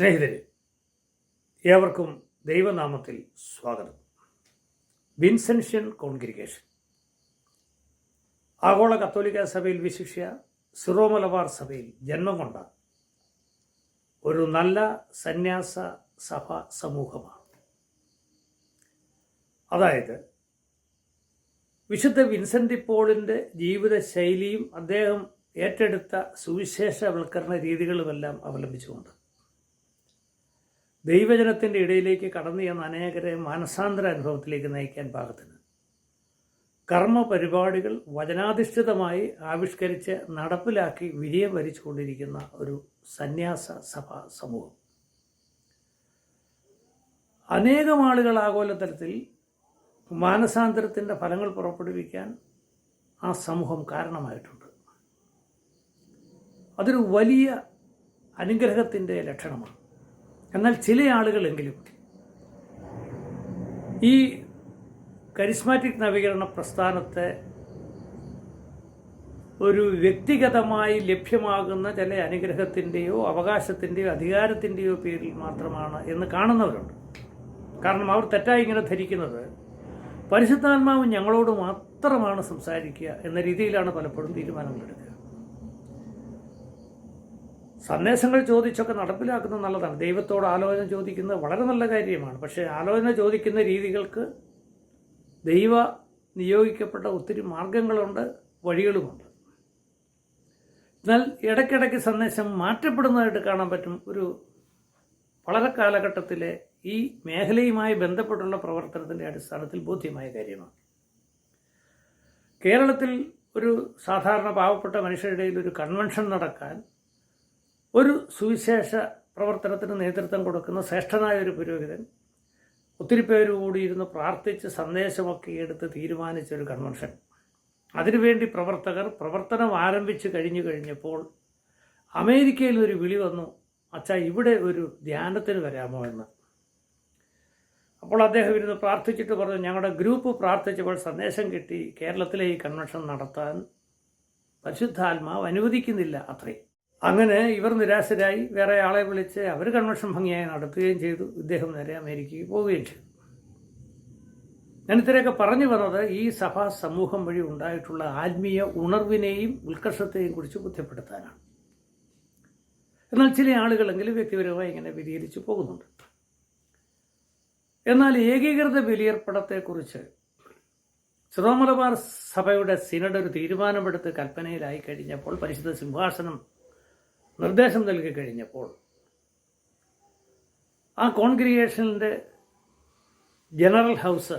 സ്നേഹിതരെ ഏവർക്കും ദൈവനാമത്തിൽ സ്വാഗതം. Vincentian congregation. ആഗോള കത്തോലിക്ക സഭയിൽ വിശിഷ്യ സിറോ മലബാർ സഭയിൽ ജന്മം കൊണ്ട ഒരു നല്ല സന്യാസ സഭ സമൂഹമാണ്. അതായത് വിശുദ്ധ വിൻസെന്റ് പോളിന്റെ ജീവിത ശൈലിയും അദ്ദേഹം ഏറ്റെടുത്ത സുവിശേഷവൽക്കരണ രീതികളുമെല്ലാം അവലംബിച്ചുകൊണ്ട് ദൈവജനത്തിന്റെ ഇടയിലേക്ക് കടന്നു ചെന്ന അനേകരെ മാനസാന്തര അനുഭവത്തിലേക്ക് നയിക്കാൻ പാകത്തിന്. കർമ്മ പരിപാടികൾ വചനാധിഷ്ഠിതമായി ആവിഷ്കരിച്ച് നടപ്പിലാക്കി വിജയം വരിച്ചുകൊണ്ടിരിക്കുന്ന ഒരു സന്യാസ സഭാ സമൂഹം. അനേകം ആളുകൾ ആഗോളതലത്തിൽ മാനസാന്തരത്തിന്റെ ഫലങ്ങൾ പുറപ്പെടുവിക്കാൻ ആ സമൂഹം കാരണമായിട്ടുണ്ട്. അതൊരു വലിയ അനുഗ്രഹത്തിന്റെ ലക്ഷണമാണ്. എന്നാൽ ചില ആളുകളെങ്കിലും ഈ കരിസ്മാറ്റിക് നവീകരണ പ്രസ്ഥാനത്തെ ഒരു വ്യക്തിഗതമായി ലഭ്യമാകുന്ന ചില അനുഗ്രഹത്തിന്റെയോ അവകാശത്തിന്റെയോ അധികാരത്തിന്റെയോ പേരിൽ മാത്രമാണ് എന്ന് കാണുന്നവരുണ്ട്. കാരണം അവർ തെറ്റായി ഇങ്ങനെ ധരിക്കുന്നത് പരിശുദ്ധാത്മാവ് ഞങ്ങളോട് മാത്രമാണ് സംസാരിക്കുക എന്ന രീതിയിലാണ് പലപ്പോഴും തീരുമാനങ്ങളെടുക്കുക സന്ദേശങ്ങൾ ചോദിച്ചൊക്കെ നടപ്പിലാക്കുന്നത് നല്ലതാണ്. ദൈവത്തോട് ആലോചന ചോദിക്കുന്നത് വളരെ നല്ല കാര്യമാണ്. പക്ഷേ ആലോചന ചോദിക്കുന്ന രീതികൾക്ക് ദൈവ നിയോഗിക്കപ്പെട്ട ഒത്തിരി മാർഗങ്ങളുണ്ട് വഴികളുമുണ്ട്. എന്നാൽ ഇടയ്ക്കിടയ്ക്ക് സന്ദേശം മാറ്റപ്പെടുന്നതായിട്ട് കാണാൻ പറ്റും. ഒരു വളരെ കാലഘട്ടത്തിലെ ഈ മേഖലയുമായി ബന്ധപ്പെട്ടുള്ള പ്രവർത്തനത്തിന്റെ അടിസ്ഥാനത്തിൽ ബോധ്യമായ കാര്യമാണ്. കേരളത്തിൽ ഒരു സാധാരണ പാവപ്പെട്ട മനുഷ്യരുടെ ഒരു കൺവെൻഷൻ നടക്കാൻ ഒരു സുവിശേഷ പ്രവർത്തനത്തിന് നേതൃത്വം കൊടുക്കുന്ന ശ്രേഷ്ഠനായ ഒരു പുരോഹിതൻ ഒത്തിരി പേര് കൂടിയിരുന്ന് പ്രാർത്ഥിച്ച് സന്ദേശമൊക്കെ എടുത്ത് തീരുമാനിച്ച ഒരു കൺവെൻഷൻ അതിനുവേണ്ടി പ്രവർത്തകർ പ്രവർത്തനം ആരംഭിച്ചു കഴിഞ്ഞു കഴിഞ്ഞപ്പോൾ അമേരിക്കയിൽ ഒരു വിളി വന്നു അച്ഛാ ഇവിടെ ഒരു ധ്യാനത്തിന് വരാമോ എന്ന്. അപ്പോൾ അദ്ദേഹം ഇരുന്ന് പ്രാർത്ഥിച്ചിട്ട് പറഞ്ഞു ഞങ്ങളുടെ ഗ്രൂപ്പ് പ്രാർത്ഥിച്ചപ്പോൾ സന്ദേശം കിട്ടി കേരളത്തിലെ ഈ കൺവെൻഷൻ നടത്താൻ പരിശുദ്ധാത്മാവ് അനുവദിക്കുന്നില്ല അത്രയും അങ്ങനെ ഇവർ നിരാശരായി വേറെ ആളെ വിളിച്ച് അവർ കൺവെൻഷൻ ഭംഗിയായി നടത്തുകയും ചെയ്തു. ഇദ്ദേഹം നേരെ അമേരിക്കയ്ക്ക് പോവുകയും ചെയ്തു. ഞാൻ ഇത്രയൊക്കെ പറഞ്ഞു വന്നത് ഈ സഭാ സമൂഹം വഴി ഉണ്ടായിട്ടുള്ള ആത്മീയ ഉണർവിനെയും ഉത്കർഷത്തെയും കുറിച്ച് ബുദ്ധിപ്പെടുത്താനാണ് എന്നാൽ ചില ആളുകളെങ്കിലും വ്യക്തിപരമായി ഇങ്ങനെ വിധീകരിച്ചു പോകുന്നുണ്ട്. എന്നാൽ ഏകീകൃത ബലിയർപ്പണത്തെക്കുറിച്ച് സിറോമലബാർ സഭയുടെ സിനഡ് ഒരു തീരുമാനമെടുത്ത് കൽപ്പനയിലായി കഴിഞ്ഞപ്പോൾ പരിശുദ്ധ സിംഹാസനം നിർദ്ദേശം നൽകി കഴിഞ്ഞപ്പോൾ ആ കോൺഗ്രിയേഷനിന്റെ ജനറൽ ഹൗസ്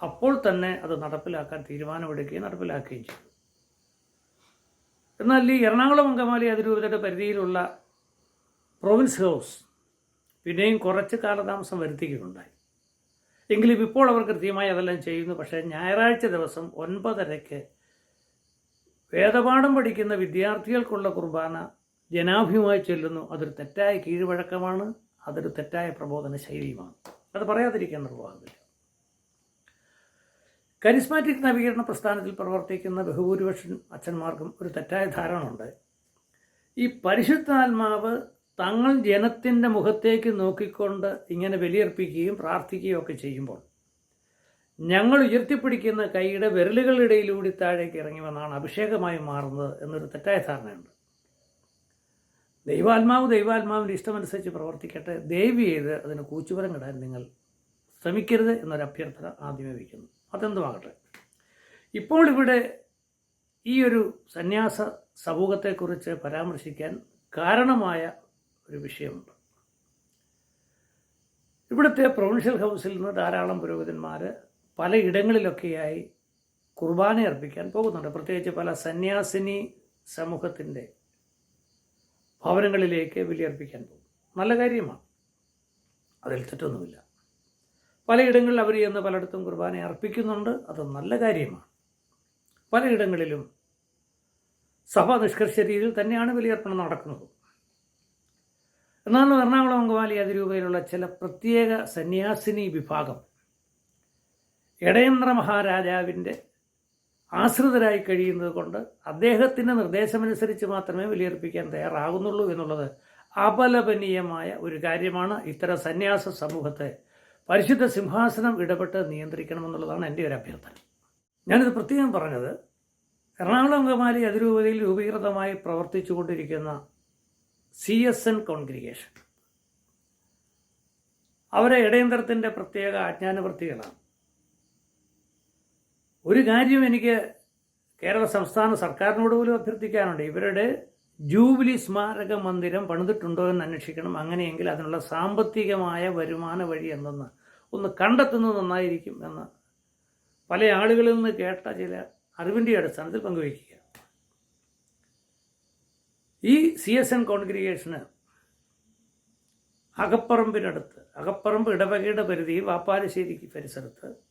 അപ്പോൾ തന്നെ അത് നടപ്പിലാക്കാൻ തീരുമാനമെടുക്കുകയും നടപ്പിലാക്കുകയും ചെയ്തു. എന്നാൽ ഈ എറണാകുളം അങ്കമാലി അതിരൂപതയുടെ പരിധിയിലുള്ള പ്രൊവിൻസ് ഹൗസ് പിന്നെയും കുറച്ച് കാലതാമസം വരുത്തിയിട്ടുണ്ടായി എങ്കിലും ഇപ്പോൾ അവർ കൃത്യമായി അതെല്ലാം ചെയ്യുന്നു. പക്ഷേ ഞായറാഴ്ച ദിവസം ഒൻപതരയ്ക്ക് വേദപാഠം പഠിക്കുന്ന വിദ്യാർത്ഥികൾക്കുള്ള കുർബാന ജനാഭിമായി ചെല്ലുന്നു. അതൊരു തെറ്റായ കീഴ്വഴക്കമാണ്. അതൊരു തെറ്റായ പ്രബോധന ശൈലിയുമാണ്. അത് പറയാതിരിക്കാൻ നിർവാഹമില്ല. കരിസ്മാറ്റിക് നവീകരണ പ്രസ്ഥാനത്തിൽ പ്രവർത്തിക്കുന്ന ബഹുഭൂരിപക്ഷം അച്ഛന്മാർക്കും ഒരു തെറ്റായ ധാരണ ഉണ്ട് ഈ പരിശുദ്ധാത്മാവ് തങ്ങൾ ജനത്തിന്റെ മുഖത്തേക്ക് നോക്കിക്കൊണ്ട് ഇങ്ങനെ ബലിയർപ്പിക്കുകയും പ്രാർത്ഥിക്കുകയും ഒക്കെ ചെയ്യുമ്പോൾ ഞങ്ങൾ ഉയർത്തിപ്പിടിക്കുന്ന കൈയുടെ വിരലുകളിടയിലൂടെ താഴേക്ക് ഇറങ്ങി വന്നാണ് അഭിഷേകമായി മാറുന്നത് എന്നൊരു തെറ്റായ ധാരണയുണ്ട്. ദൈവാത്മാവ് ദൈവാത്മാവിന്റെ ഇഷ്ടമനുസരിച്ച് പ്രവർത്തിക്കട്ടെ. ദയവ് ചെയ്ത് അതിന് കൂച്ചുപരം കിടാൻ നിങ്ങൾ ശ്രമിക്കരുത് എന്നൊരു അഭ്യർത്ഥന ആദ്യമേ വയ്ക്കുന്നു. അതെന്തുമാകട്ടെ? ഇപ്പോൾ ഇവിടെ ഈ ഒരു സന്യാസ സമൂഹത്തെക്കുറിച്ച് പരാമർശിക്കാൻ കാരണമായ ഒരു വിഷയമുണ്ട്. ഇവിടുത്തെ പ്രൊവിൻഷ്യൽ ഹൗസിൽ നിന്ന് ധാരാളം പുരോഹിതന്മാർ പലയിടങ്ങളിലൊക്കെയായി കുർബാന അർപ്പിക്കാൻ പോകുന്നുണ്ട്. പ്രത്യേകിച്ച് പല സന്യാസിനി സമൂഹത്തിന്റെ ഭവനങ്ങളിലേക്ക് ബലിയർപ്പിക്കാൻ പോകും നല്ല കാര്യമാണ്. അതിൽ തെറ്റൊന്നുമില്ല. പലയിടങ്ങളിൽ അവർ ചെന്ന് പലയിടത്തും കുർബാന അർപ്പിക്കുന്നുണ്ട്. അത് നല്ല കാര്യമാണ്. പലയിടങ്ങളിലും സഭ നിഷ്കർഷ രീതിയിൽ തന്നെയാണ് ബലിയർപ്പണം നടക്കുന്നത്. എന്നാലും എറണാകുളം അങ്കമാലി അതിരൂപയിലുള്ള ചില പ്രത്യേക സന്യാസിനി വിഭാഗം ഇടയന്ത്ര മഹാരാജാവിന്റെ ആശ്രിതരായി കഴിയുന്നത് കൊണ്ട് അദ്ദേഹത്തിന്റെ നിർദ്ദേശമനുസരിച്ച് മാത്രമേ വിലയിർപ്പിക്കാൻ തയ്യാറാകുന്നുള്ളൂ എന്നുള്ളത് അപലപനീയമായ ഒരു കാര്യമാണ് ഇത്തരം സന്യാസ സമൂഹത്തെ പരിശുദ്ധ സിംഹാസനം ഇടപെട്ട് നിയന്ത്രിക്കണമെന്നുള്ളതാണ് എന്റെ ഒരു അഭ്യർത്ഥന. ഞാനിത് പ്രത്യേകം പറഞ്ഞത് എറണാകുളം കമാലി അതിരൂപതയിൽ രൂപീകൃതമായി പ്രവർത്തിച്ചുകൊണ്ടിരിക്കുന്ന സി എസ് എൻ കോൺഗ്രിഗേഷൻ. അവരെ ഇടയന്തരത്തിന്റെ പ്രത്യേക അജ്ഞാനവൃത്തികളാണ് ഒരു കാര്യം എനിക്ക് കേരള സംസ്ഥാന സർക്കാരിനോട് പോലും അഭ്യർത്ഥിക്കാനുണ്ട്. ഇവരുടെ ജൂബിലി സ്മാരക മന്ദിരം പണിതിട്ടുണ്ടോ എന്ന് അന്വേഷിക്കണം. അങ്ങനെയെങ്കിൽ അതിനുള്ള സാമ്പത്തികമായ വരുമാന വഴി എന്തെന്ന് ഒന്ന് കണ്ടെത്തുന്നത് നന്നായിരിക്കും എന്ന് പല ആളുകളിൽ നിന്ന് കേട്ട ചില അറിവിന്റെ അടിസ്ഥാനത്തിൽ പങ്കുവയ്ക്കുക. ഈ സി എസ് എൻ കോൺഗ്രിഗേഷന് അകപ്പറമ്പിനടുത്ത് അകപ്പറമ്പ് ഇടവകയുടെ പരിധി വാപ്പാലശ്ശേരിക്ക് പരിസരത്ത്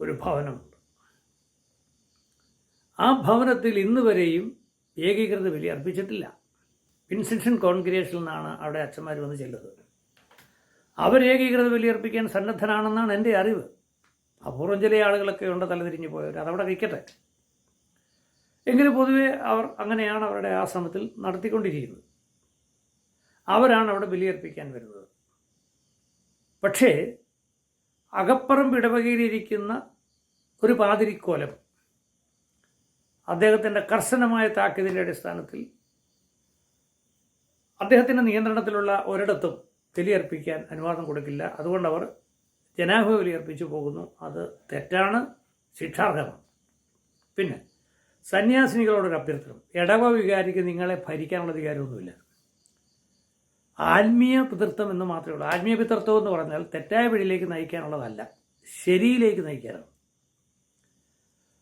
ഒരു ഭവനമുണ്ട്. ആ ഭവനത്തിൽ ഇന്ന് വരെയും ഏകീകൃത ബലി അർപ്പിച്ചിട്ടില്ല. ഇൻസ്റ്റിറ്റ്യൂഷൻ കോൺഗ്രിഗേഷനിൽ നിന്നാണ് അവിടെ അച്ഛന്മാർ വന്ന് ചെല്ലുന്നത്. അവർ ഏകീകൃത ബലി അർപ്പിക്കാൻ സന്നദ്ധനാണെന്നാണ് എന്റെ അറിവ്. അപൂർവം ചില ആളുകളൊക്കെ ഉണ്ട് തലതിരിഞ്ഞു പോയവർ അതവിടെ നിൽക്കട്ടെ. എങ്കിലും പൊതുവെ അവർ അങ്ങനെയാണ് അവരുടെ ആശ്രമത്തിൽ നടത്തിക്കൊണ്ടിരിക്കുന്നത്. അവരാണ് അവിടെ ബലിയർപ്പിക്കാൻ വരുന്നത്. പക്ഷേ അകപ്പറമ്പ് ഇടവകയിലിരിക്കുന്ന ഒരു പാതിരിക്കോലം. അദ്ദേഹത്തിന്റെ കർശനമായ താക്കീതിന്റെ അടിസ്ഥാനത്തിൽ അദ്ദേഹത്തിന്റെ നിയന്ത്രണത്തിലുള്ള ഒരിടത്തും ബലിയർപ്പിക്കാൻ അനുവാദം കൊടുക്കില്ല. അതുകൊണ്ട് അവർ ജനാഹു ബലിയർപ്പിച്ചു പോകുന്നു. അത് തെറ്റാണ് ശിക്ഷാർഹമാണ്. പിന്നെ സന്യാസിനികളോടൊരു അഭ്യർത്ഥന ഇടവ വികാരിക്ക് നിങ്ങളെ ഭരിക്കാനുള്ള അധികാരമൊന്നുമില്ല. ആത്മീയ പിതൃത്വം എന്ന് മാത്രമേ ഉള്ളൂ. ആത്മീയ പിതൃത്വം എന്ന് പറഞ്ഞാൽ തെറ്റായ വഴിയിലേക്ക് നയിക്കാനുള്ളതല്ല ശരിയിലേക്ക് നയിക്കാനാണ്.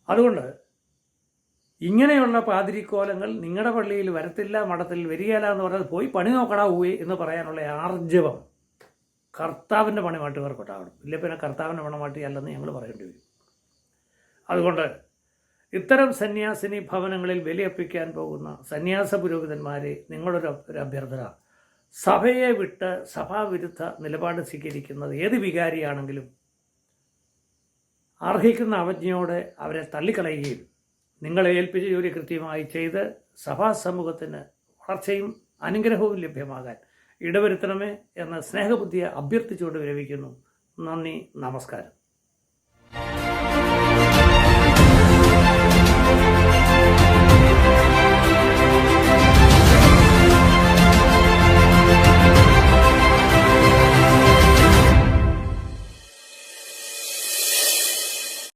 അതുകൊണ്ട് ഇങ്ങനെയുള്ള പാതിരിക്കോലങ്ങൾ നിങ്ങളുടെ പള്ളിയിൽ വരത്തില്ല മഠത്തിൽ വരികയില്ല എന്ന് പറഞ്ഞാൽ പോയി പണി നോക്കടാ പോയി എന്ന് പറയാനുള്ള ആർജവം കർത്താവിന്റെ പണിമാട്ടുകാർക്കൊട്ടാകണം ഇല്ല പിന്നെ കർത്താവിന്റെ പണമാട്ടിയല്ലെന്ന് ഞങ്ങൾ പറയേണ്ടി വരും. അതുകൊണ്ട് ഇത്തരം സന്യാസിനി ഭവനങ്ങളിൽ ബലിയർപ്പിക്കാൻ പോകുന്ന സന്യാസ പുരോഹിതന്മാരെ നിങ്ങളൊരു ഒരു അഭ്യർത്ഥന സഭയെ വിട്ട് സഭാവിരുദ്ധ നിലപാട് സ്വീകരിക്കുന്നത് ഏത് വികാരിയാണെങ്കിലും അർഹിക്കുന്ന അവജ്ഞയോടെ അവരെ തള്ളിക്കളയുകയും നിങ്ങളെ ഏൽപ്പിച്ച ജോലി കൃത്യമായി ചെയ്ത് സഭാ സമൂഹത്തിന് വളർച്ചയും അനുഗ്രഹവും ലഭ്യമാകാൻ ഇടവരുത്തണമേ എന്ന സ്നേഹബുദ്ധിയെ അഭ്യർത്ഥിച്ചുകൊണ്ട് വിരമിക്കുന്നു. നന്ദി നമസ്കാരം.